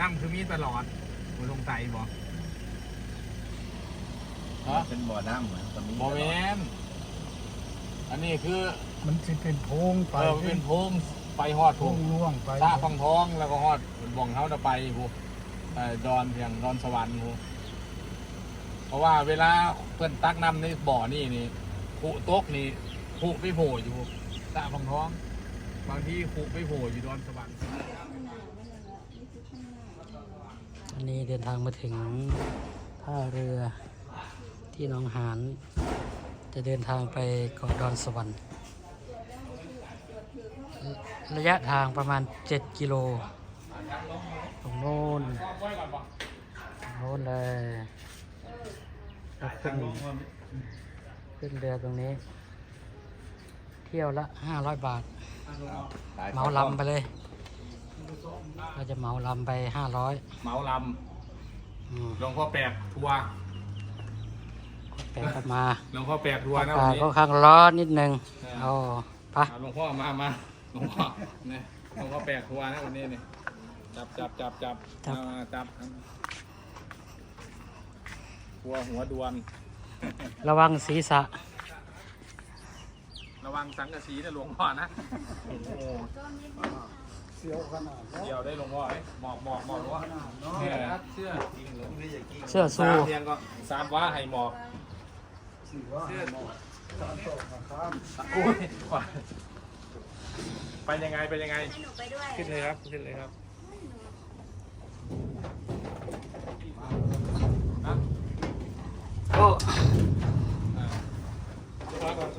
น้ำคือมีตลอดมันลงใส่บ่ฮะเป็นบ่อน้ำเหมือนตรงนี้โมเมนอันนี้คือมันจะเป็นโพรงไปเออมันเป็นโพรงไปฮอดโพโพรรงงล่วงไปตาฟังท้องแล้วก็ฮอดบ่องเขาจะไปผู้เอ่อดอนเพียงดอนสวรรค์ผู้เพราะว่าเวลาเพื่อนตักน้ำในบ่อนี่นี่ผูโต๊กนี่ผูไปโผล่อยู่ตาฟังท้อง บางที่ผูไปโผล่อยู่ดอนสวรรค์ันนี้เดินทางมาถึงท่าเรือที่หนองหาน จะเดินทางไปเกาะดอนสวรรค์ระระยะทางประมาณ 7 กิโล ตรงโน้นตรงโน้นเลยแล้วขึ้นขึ้นเรือตรงนี้ เที่ยวละ 500 บาท เมาลำไปเลย เราจะเหมาลำไป500เมาลอืมำหลวงพ่อแปลกทัวร์แปลกมาหลวงพ่อแปลกทัวร์อานะกาวันศนี้ก็ข้างร้อนนิดนึงเออเอาไปะอะหลวงพ่อมามาหลวงพ่อเนี่ยหลวงพ่อแปลกทัวร์นะวันนี้เนี่ยจับจับจับจับเอามาจับทัวร์หัวดวน ระวังศีรษะ ระวังสังกะสีนะหลวงพ่อนะโอ้โหเสียวขนาดนั้นเดี๋ยวได้หลวงพ่อเอ้ยหมอกหมอกหมอกหลวงพ่อเชื่อเชื่อเสื้อสาสู้มเพียงก็สามว่าให้หมอกสิว่าหมอสารตกนะครับโอ้ยไปยังไงไปยังไงให้หนูไปด้วยขึ้นเลยครับขึ้นเลยครับนะโอ้อ่ามาก่อน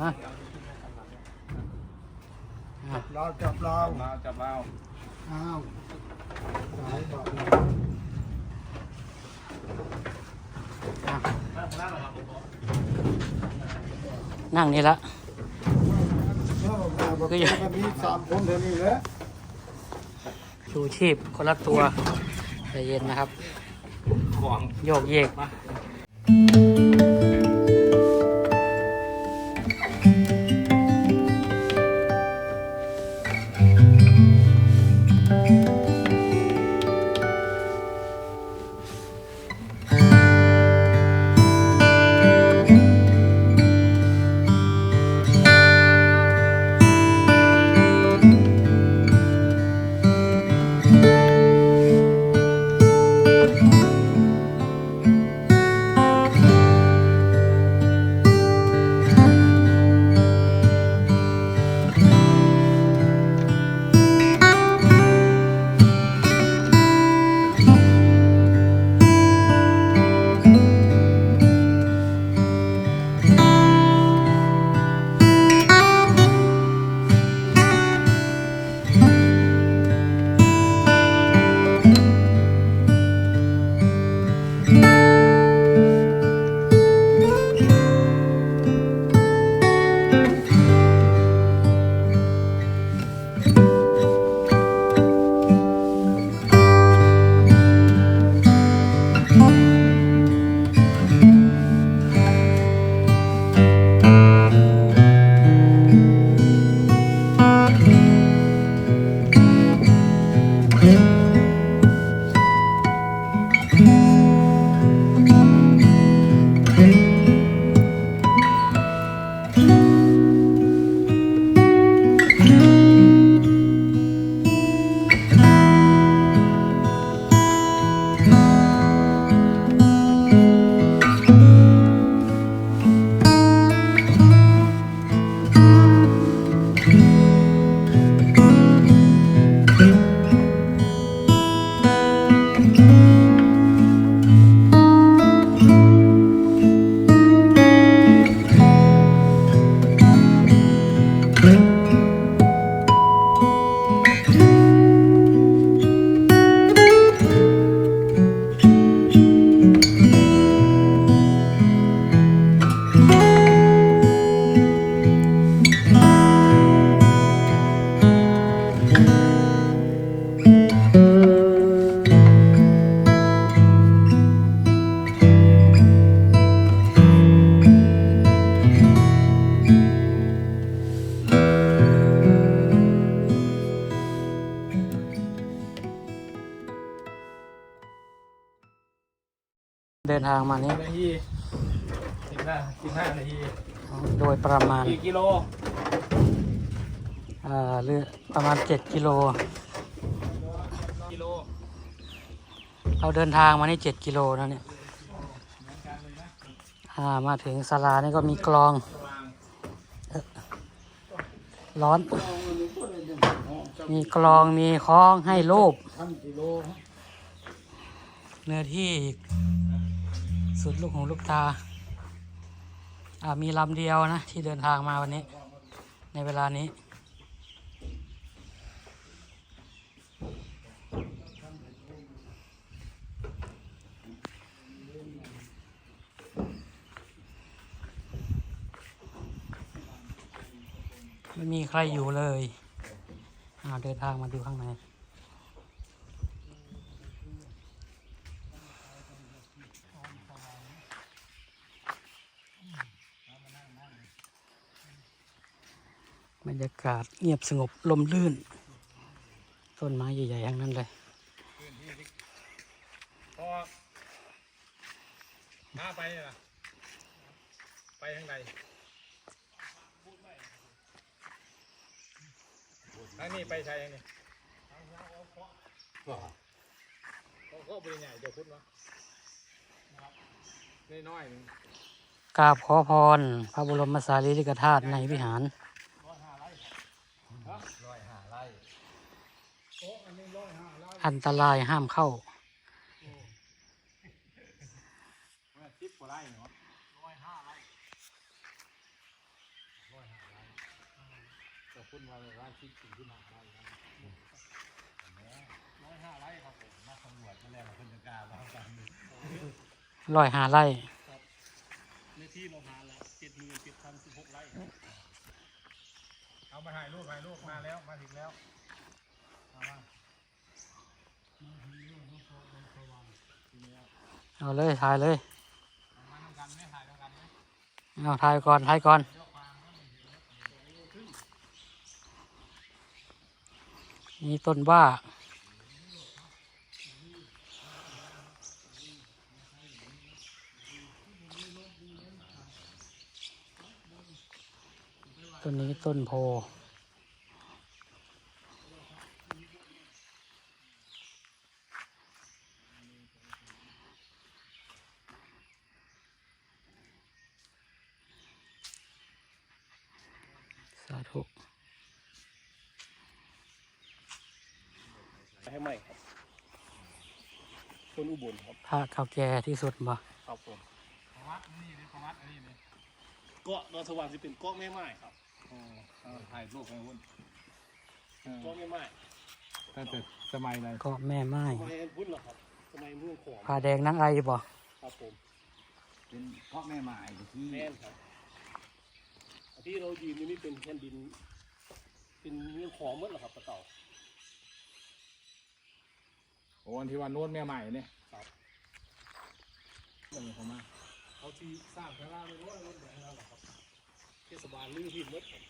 มา อะเราจับเราจับเราจับเราอ้าวสายบอกเราอะนั่งนี่ละก็อย่างนี้สามคนเท่านี้แหละชูชีพคนละตัวใจเย็นนะครับของโยกเยกมา สิบห้าสิบห้านาทีโดยประมาณกี่กิโลอ่าเรือประมาณ 7 กิโล กิโล เราเดินทางมานี่7กิโลนะเนี่ยอ่ามาถึงศาลานี่ก็มีกลอง ร้อน มีกลองมีคล้องให้รูปพันกิโลเนื้อที่อีกสุดลูกหูลูกตาอ่า มีลำเดียวนะ ที่เดินทางมาวันนี้ ในเวลานี้ ไม่มีใครอยู่เลย เดินทางมาดูข้างใน บรรยากาศเงียบสงบลมลื่น ต้นไม้ใหญ่ๆทั้งนั้นเลยพอพาไปนี่ล่ะไปทางไหนทางนี้ไปใช่ยังนี่เขาก็บริใหญ่เดี๋ยวพุทธวะน้อยๆหนึ่งกราบขอพร พระบรมสารีริกธาตุในวิหาร อันตรายห้ามเข้าสิบกว่าไร่เนาะร้อยห้าไร่ร้อยห้าไร่จะพูดว่าร้านสิบสี่ที่มาไร่ร้อยห้าไร่ครับผมมาสำรวจมาแล้วเพิ่นจะกล้าแล้วกันร้อยหาไร่ในที่เราหาแล้วเจ็ดหมื่นเจ็ดพันสิบหกไร่เอามาถ่ายรูปถ่ายรูปมาแล้วมาถึงแล้ว เอาเลยถ่ายเลยเอาถ่ายก่อนถ่ายก่อนนี่ต้นว่าต้นนี้ต้นโพ สาธุ ให้ใหม่ครับคนอุบลครับ พระเก่าแก่ที่สุดบ่ครับผมประวัตินี่นี่ประวัติอันนี้นี่เกาะดอนสว่างจะเป็นเกาะแม่ไม้ครับโอ้เอาถ่ายรูปไปหุ้นเออเกาะแม่ไม้ตั้งแต่สมัยไหนก็แม่ไม้สมัยพุ่นเหรอครับสมัยเมืองขอมผ้าแดงนางไอบ่ครับผมเป็นพ่อแม่หมายที่แม่นครับอันที่เรายืนอยู่นี่เป็นแผ่นดิน เป็นเมืองขอมหมดเหรอครับตะเต่าโอ้อันที่ว่าโน้นแม่ใหม่เนี่ยครับ เป็นยังไงมาเขาที่สร้างพระราไม่ร้อยรถแดงแล้วเหรอครับเทศบาลลื้อที่หมดครับ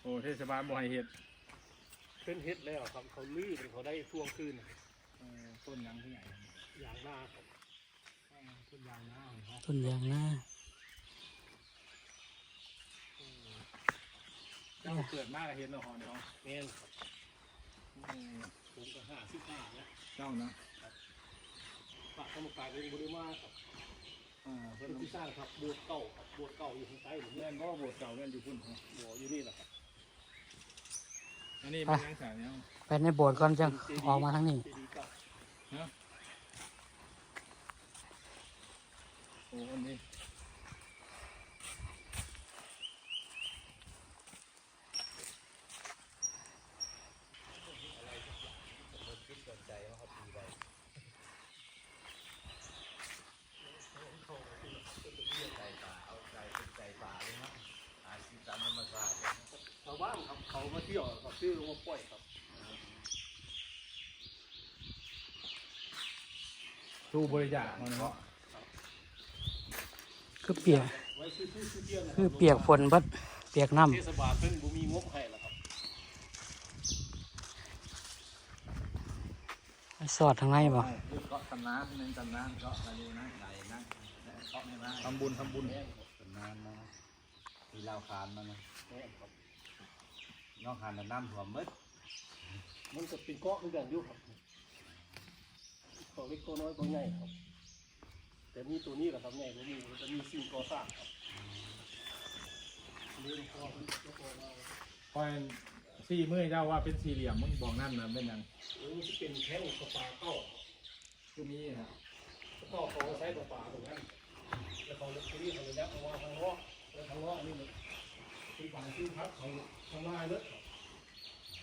โอ้เทศบาลบ่ให้เห็ดเพิ่นเฮ็ดแล้วครับเขาลื้อเป็นเขาได้ช่วงคืนเออต้นยังที่ไหนอย่างหน้าครับเออต้นยางหน้าของเขาต้นยางหน้าเจ้าเกิดมากเห็นเราหอนเขาแม่นครับอืมผมก็ห้าสิบห้าแล้วเจ้านะ พระธรรมกายเป็นบริมาครับอ่าเพื่เพิ่อนนที่สร้างครับโบสถ์เก่าครับโบสถ์เก่าอยู่ข้างใต้หรือเพื่เนี่อยนก็โบสถ์เก่าเพื่อนอยู่พุ่นเขาบ่ออยู่นี่แหละครับอันนี้เป็นยังไงเนี่ยไปในโบสถ์ก่อนจังออกมาทั้งนี้ เจดีย์เก่าโอ้อันนี้ ชา วบ้านครับ เขามาเที่ยวครับชื่อว่าป้อยครับตู้บริจาคเขาเนาะคือเปียกไว้ซื้อผู้ซื้อเที่ยวนะคือเปียกฝนเบิดเปียกน้เทศบาลเพิ่นบ่มีงบให้แล้วครับสอดทางในบ่เกาะตำนานเน้นตำนานเกาะอะไรนะไหนนะเกาะไม่ได้ทำบุญทำบุญตำนานนะมีเหล้าขานมานะแม่นครับ น้องขานน่ะน้ำท่วมหมืดมันจะเป็นเกาะเหมือนกันอยู่ครับตัวเล็กตัวน้อยตัวใหญ่ครับ แต่มีตัวนี้แหละครับใหญ่กว่าหนี้มันจะมีสิ่งก่อสร้างครับเรื่องพ่อมันก็บอกว่าคอยสี่มือเจ้าว่าเป็นสี่เหลี่ยมมึงบอกนั่นนะเป็นหยังเออที่เป็นแท่งกระปาเก้าคือมีฮะแล้วก็เขาใช้กระปาตรงนั้นแล้วเขาเลยที่นี่เขาเลยยัดเอาว่าทางล้อแล้วทางล้อนี่มัน ที่ฝ่ายที่พักเขาทำลายเลยครับ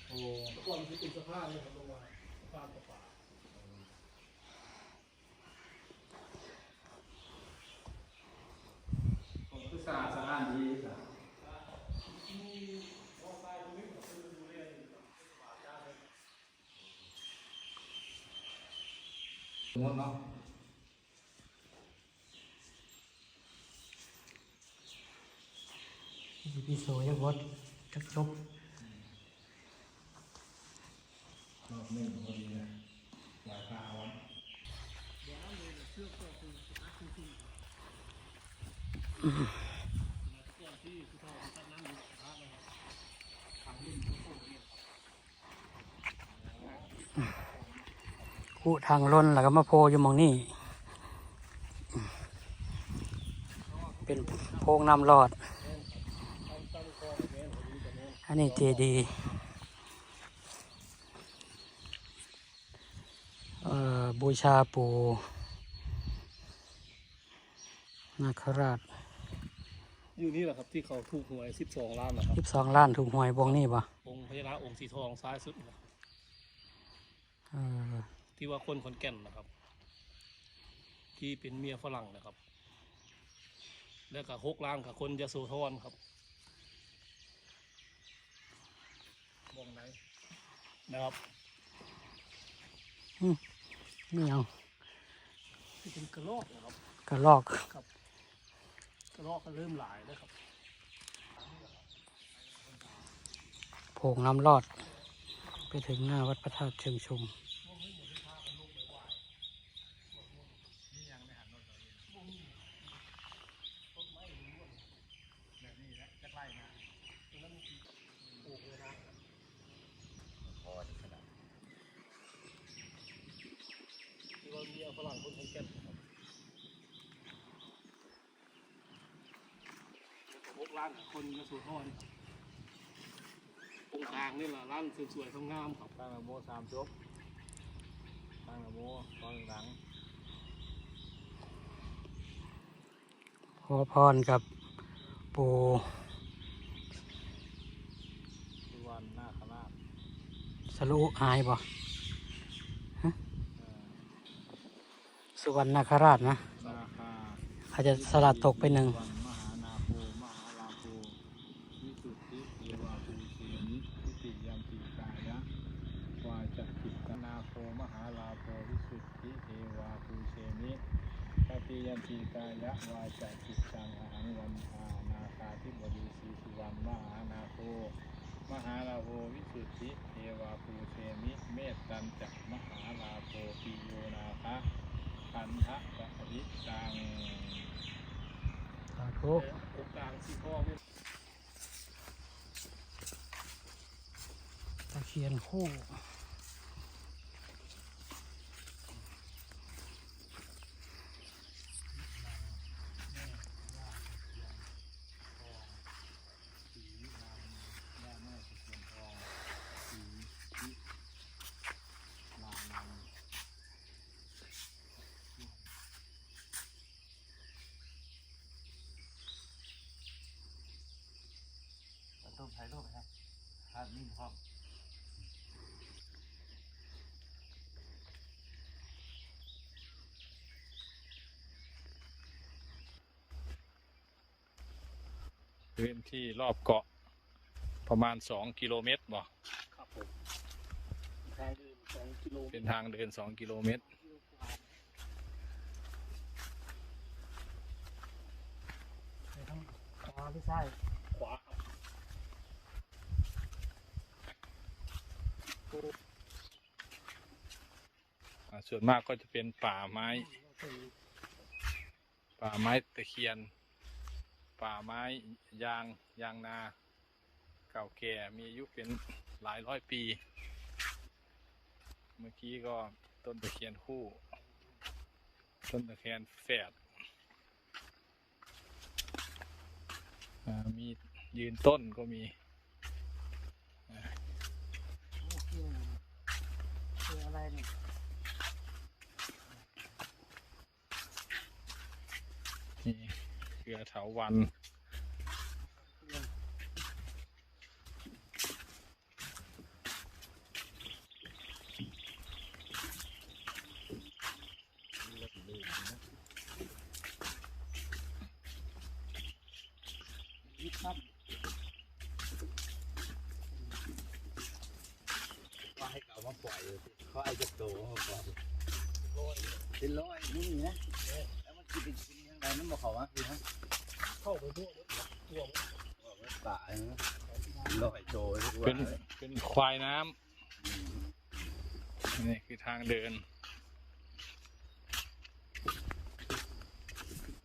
โอ้เมื่อก่อนมันจะเป็นสภาพเลยครับลงมาสภาพกระปาผมคือสะอาดสานดีจ้ะสมมติเนาะ พี่โซยักวดจักจบรอบหนึ่งพอดีเลยหลายตาวันกูทางล้นแล้วก็มาโพอยู่หมองนี่เป็นโพงน้ำรอด อันนี้เจดีย์เอ่อบูชาปูนาคราชอยู่นี่แหละครับที่เขาถูกหวย12ล้านนะครับสิบสองล้านถูกหวยบวงนี่ปะองค์พญานาคองค์สีทองซ้ายสุดนะครับเออที่ว่าคนขอนแก่นนะครับ ที่เป็นเมียฝรั่งนะครับ แล้วก็หกล้านกับคนยโสธรครับ มองไหนนะครับนี่เอาที่เป็นกระรอกนะครับกระลอกกระรอกก็เริ่มหลายแล้วครับโพงน้ำรอด ไปถึงหน้าวัดพระธาตุเชิงชุม พอดีขนาด ที่ว่าเมีย ฝรั่งคนขอนแก่นนะครับแล้วก็หกล้านกับคนยโสธรครับองค์กลางนี่แหละร้านสวยๆงามๆครับตั้งนะโมสามจบตั้งนะโมตอนหลังขอพรกับปูทุกวันหน้าคราชสรุอายบ่ เอ่อ สุวรรณนาคราชนะนาคาอาจจะสลัดตกไปหนึ่งวันมหานาโพมหาลาโพวิสุทธิเทวาภูเสนิทิติกายะวาจาโพมหาลาโพวิสุทธิเทวาภูเสนิปฏิยันติกายะวาจักขิกังหังวันทานาคาธิบดีศรีสุวรรณมหานาโพมหาลาโพวิสุทธิเทวาภูเสนิเมตตันจักมหาลาโพปิโยนาคะ พันทะปะริตังสาธุโอกาสที่พ่อเนี่ยตะเคียนคู่ ต้มไทยรูปนะภาพนิ่งพร้อมพื้นที่รอบเกาะประมาณ2กิโลเมตรบ่ครับผมทางเดินสองกิโลเป็นทางเดิน2กิโลเมตรไปทางขวาหรือซ้าย ขวาครับ ส่วนมากก็จะเป็นป่าไม้ ป่าไม้ตะเคียน ป่าไม้ยางยางนา เก่าแก่มีอายุเป็นหลายร้อยปี เมื่อกี้ก็ต้นตะเคียนคู่ ต้นตะเคียนแฝดมียืนต้นก็มี คืออะไรนี่ นี่เครือเถาวันยิบครับว่าให้เขามาปล่อยเลยเขาไอ้จะโตเขาปล่อยเป็นร้อยนี่นะแล้วมันกินเป็นชิ้นยังไงมันบอกเขาว่าคือฮะ เข้าไปด้วยตัวว่าไว้ป่าเนาะร้อยโตทุกวัเป็นนเป็นควายน้ำนี่คือทางเดิน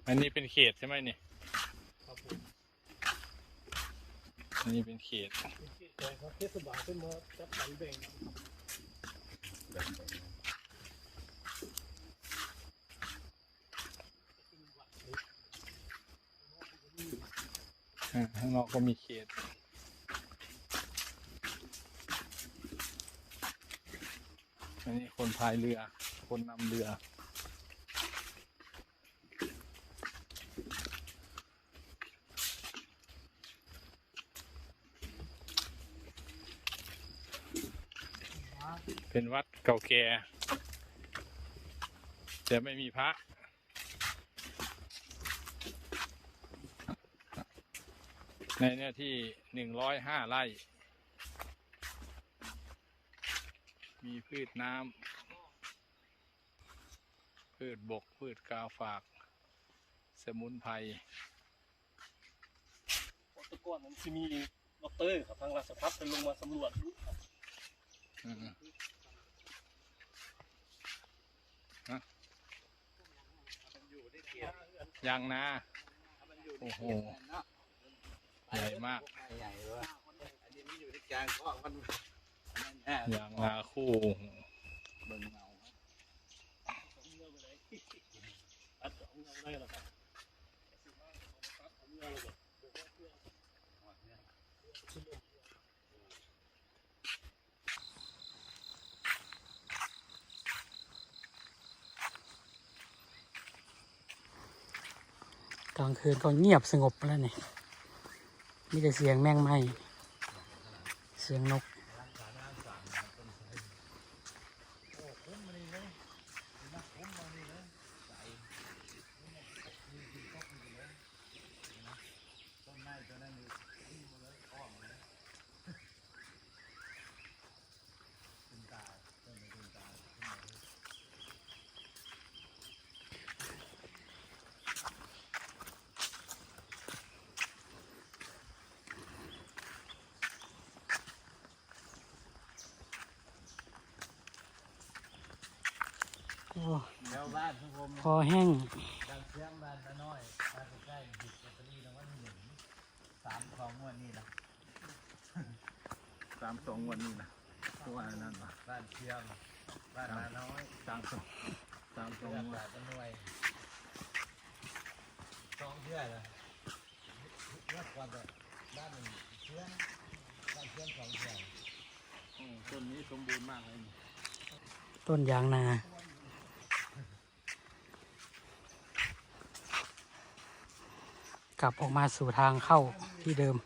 อันนี้เป็นเขตใช่ไหมนี่ครับผมอันนี้เป็นเขตแต่ครับเทศบาลขึ้นมาจับสรรแบ่งอ่า ข้างนอกก็มีเขตอันนี้คนพายเรือ คนนำเรือ เป็นวัดเก่าแก่แต่ไม่มีพระ ในเนื้อที่หนึ่งร้อยห้าไร่ มีพืชน้ำ พืชบก พืชกาฝาก สมุนไพรโอตะกอนนั้นจะมีดอกเตอร์ครับทางราชพัฒน์เป็นลงมาสำรวจดูครับอืมฮะยางนา โอ้โห ใหญ่มากใหญ่เลยอันนี้มันอยู่ในกลางก็มันแน่ยางนาคู่เบิ่งเงาสองเงือไปเลยตัดสองเงือได้แล้วครับตัดสองเงือแล้วก็บอกว่าเพื่อกลางคืนก็เงียบสงบแล้วนี่ มีแต่เสียงแมงไม้เสียงนก โอ้ แถวบ้านทุกคน พอแห้งดังเสียงบ้านตาน้อยบ้านใกล้ๆหยิบลอตเตอรี่รางวัลที่หนึ่งสามของงวดนี้นะสามสองวันนี้นะตัวอันนั้นปะบ้านเชียงบ้านนาน้อยสามสองสามสองเชื่อวันบ้านตาหน่วยสองเชื่อเลยเมื่อก่อนแบบบ้านหนึ่งเชื่อบ้านเชื่อสองเชื่อโอ้ต้นนี้สมบูรณ์มากเลยนี่ต้นยางนา กลับออกมาสู่ทางเข้าที่เดิม